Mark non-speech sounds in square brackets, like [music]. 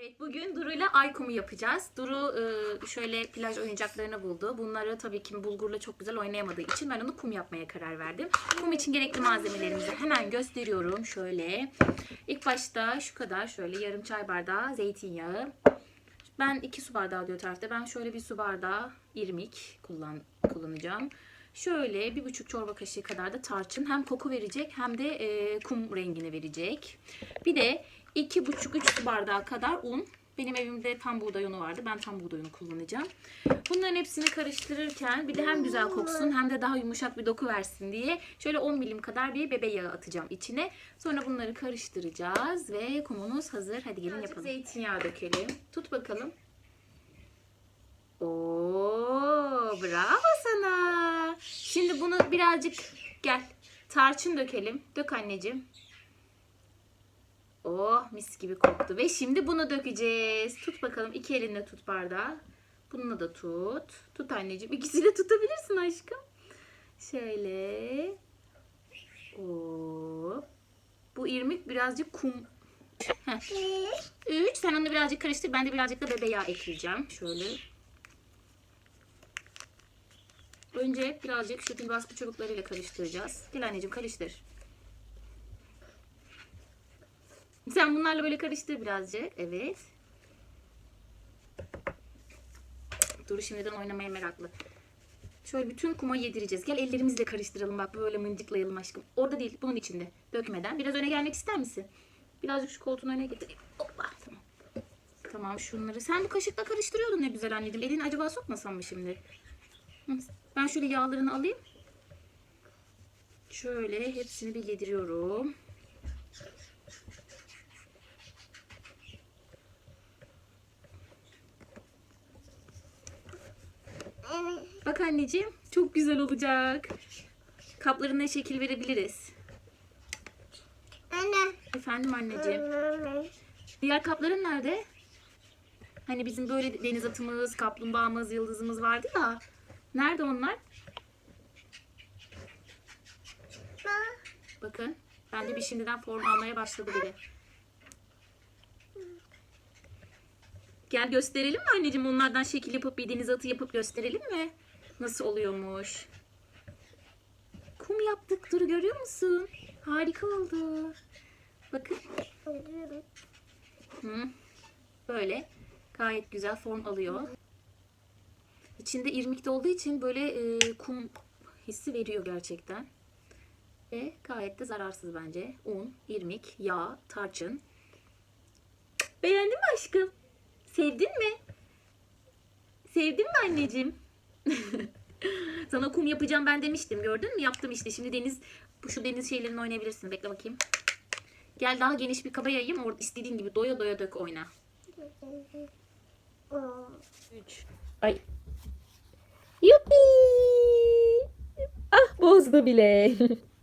Evet bugün Duru ile ay kumu yapacağız. Duru e, şöyle plaj oyuncaklarını buldu. Bunları tabii ki bulgurla çok güzel oynayamadığı için ben onu kum yapmaya karar verdim. Kum için gerekli malzemelerimizi hemen gösteriyorum. Şöyle ilk başta şu kadar şöyle yarım çay bardağı zeytinyağı. Ben iki su bardağı diyor tarifte. Ben şöyle bir su bardağı irmik kullan, kullanacağım. Şöyle bir buçuk çorba kaşığı kadar da tarçın hem koku verecek hem de e, kum rengini verecek. Bir de iki buçuk üç su bardağı kadar un. Benim evimde tam buğday unu vardı. Ben tam buğday unu kullanacağım. Bunların hepsini karıştırırken bir de hem güzel koksun hem de daha yumuşak bir doku versin diye şöyle 10 milim kadar bir bebe yağı atacağım içine. Sonra bunları karıştıracağız ve kumumuz hazır. Hadi gelin yapalım. Zeytinyağı dökelim. Tut bakalım. Oo, bravo sana. Birazcık gel. Tarçın dökelim. Dök anneciğim. Oh mis gibi koktu. Ve şimdi bunu dökeceğiz. Tut bakalım. iki elinle tut bardağı. Bununla da tut. Tut anneciğim. İkisini de tutabilirsin aşkım. Şöyle. Oo. Bu irmik birazcık kum. Heh. Üç. Sen onu birazcık karıştır. Ben de birazcık da bebe yağı ekleyeceğim. Şöyle. Önce birazcık şu baskı çubuklarıyla karıştıracağız. Gel anneciğim karıştır. Sen bunlarla böyle karıştır birazcık. Evet. Dur şimdiden oynamaya meraklı. Şöyle bütün kuma yedireceğiz. Gel ellerimizle karıştıralım bak böyle mıncıklayalım aşkım. Orada değil bunun içinde. Dökmeden. Biraz öne gelmek ister misin? Birazcık şu koltuğun öne getir. Hoppa tamam. Tamam şunları. Sen bu kaşıkla karıştırıyordun ne güzel anneciğim. Elini acaba sokmasam mı şimdi? Hı, Ben şöyle yağlarını alayım. Şöyle hepsini bir yediriyorum. Bak anneciğim çok güzel olacak. Kaplarına şekil verebiliriz. Anne. Efendim anneciğim. Diğer kapların nerede? Hani bizim böyle deniz atımız, kaplumbağamız, yıldızımız vardı ya. Nerede onlar? Bakın. Bende bir şimdiden form almaya başladı bile. Gel gösterelim mi anneciğim? Onlardan şekil yapıp bir deniz atı yapıp gösterelim mi? Nasıl oluyormuş? Kum yaptık. Dur görüyor musun? Harika oldu. Bakın. Hı. Böyle gayet güzel form alıyor. İçinde irmik de olduğu için böyle e, kum hissi veriyor gerçekten. Ve gayet de zararsız bence. Un, irmik, yağ, tarçın. Beğendin mi aşkım? Sevdin mi? Sevdin mi anneciğim? [laughs] Sana kum yapacağım ben demiştim. Gördün mü? Yaptım işte. Şimdi deniz bu şu deniz şeylerini oynayabilirsin. Bekle bakayım. Gel daha geniş bir kaba yayayım. Orada istediğin gibi doya doya dök oyna. 3. Ay. Yuppi. Ah bozdu bile. [laughs]